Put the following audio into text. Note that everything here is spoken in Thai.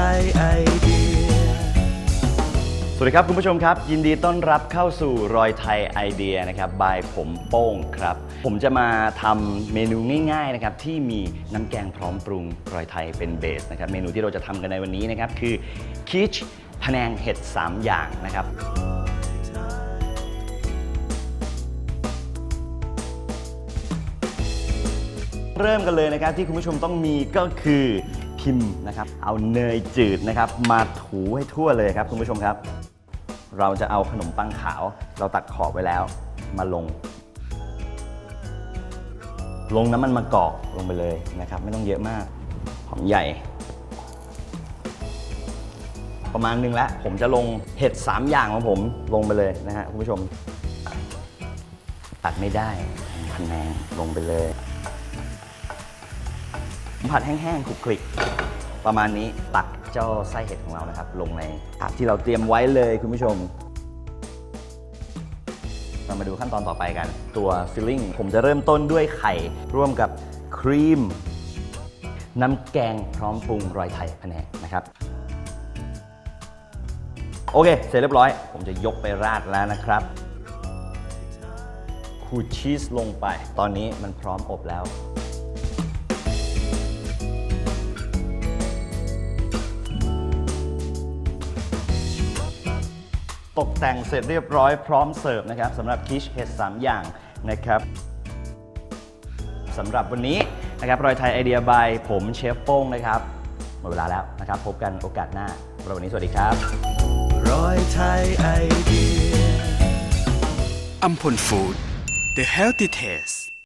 ไทยไอเดีย สวัสดีครับคุณผู้ชมครับ ยินดีต้อนรับเข้าสู่รอยไทยไอเดียนะครับบายผมโป้งครับ ผมจะมาทำเมนูง่ายๆนะครับที่มีน้ำแกงพร้อมปรุงรอยไทยเป็นเบสนะครับเมนูที่เราจะทำกันในวันนี้นะครับคือคิชพะแนงเห็ด 3 อย่างนะครับ เริ่มกันเลยนะครับที่คุณผู้ชมต้องมีก็คือ พิมพ์นะครับ เอาเนยจืดนะครับ มาถูให้ทั่วเลยครับคุณผู้ชมครับ เราจะเอาขนมปังขาว เราตัดขอบไว้แล้ว มาลง ลงน้ำมันมะกอกลงไปเลยนะครับ ไม่ต้องเยอะมากหอมใหญ่ ประมาณนึงแล้ว ผมจะลงเห็ด 3 อย่างของผมลงไปเลยนะฮะคุณผู้ชม ตัดไม่ได้พันแนงลงไปเลย ผมผัดแห้งๆคลุกคลิก ประมาณนี้ตักเจ้าไส้เห็ดของเรานะครับ ลงในผักที่เราเตรียมไว้เลยคุณผู้ชม เรามาดูขั้นตอนต่อไปกัน ตัวฟิลลิ่งผมจะเริ่มต้นด้วยไข่ ร่วมกับครีม น้ำแกงพร้อมปรุงรอยไทยพะแนงนะครับโอเค เสร็จเรียบร้อย ผมจะยกไปราดแล้วนะครับขูดชีสลงไป ตอนนี้มันพร้อมอบแล้ว ตกแต่งเสร็จเรียบร้อยพร้อมเสิร์ฟนะครับสำหรับคิชเห็ด3 อย่างนะครับสำหรับวันนี้นะครับรอยไทยไอเดียบายผมเชฟโป้งนะครับหมดเวลาแล้วนะครับ พบกันโอกาสหน้าสำหรับวันนี้สวัสดีครับ รอยไทยไอเดียอัมพลฟู้ด The Healthy Taste